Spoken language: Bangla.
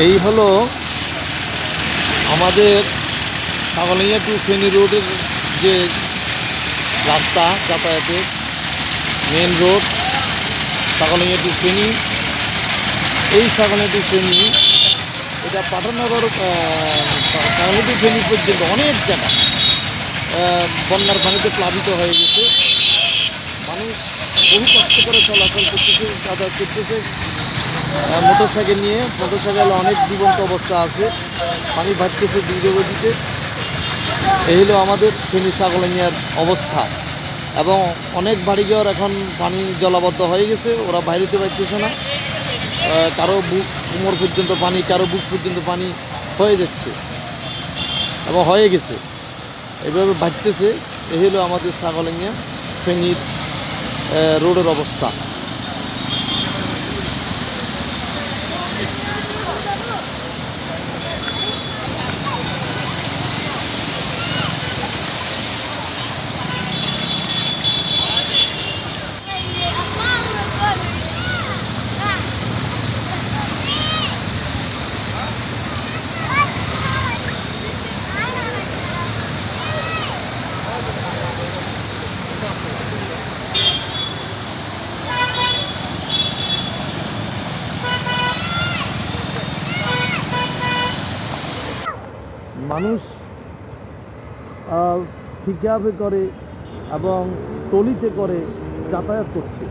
এই হলো আমাদের সাগলিয়া টু ফেনী রোডের যে রাস্তা যাতায়াতের main road Sagalia to Feni. এই সাগলিয়া টু ফেনী, এটা পাঠানগর সাগলিয়া টু ফেনী পর্যন্ত অনেক জায়গা বন্যার পানিতে প্লাবিত হয়ে গেছে। মানুষ বহু কষ্ট করে চলাচল করতেছে, যাতায়াত করতেছে। মোটর সাইকেল নিয়ে। মোটর সাইকেল অনেক জীবন্ত অবস্থা আছে। পানি ভাজতেছে দ্রুতগতিতে। এই হলো আমাদের ফেনী সাগলাইয়ার অবস্থা। এবং অনেক বাড়িঘর এখন পানি জলাবদ্ধ হয়ে গেছে। ওরা বাইরেতে পারতেছে না। কারও বুক কোমর পর্যন্ত পানি, কারও বুক পর্যন্ত পানি হয়ে যাচ্ছে। এবং হয়ে গেছে। এভাবে বাড়তেছে। এই হলো আমাদের সাগলাইয়া ফেনীর রোডের অবস্থা। মানুষ ঠিকভাবে করে এবং টলিতে করে যাতায়াত করছে।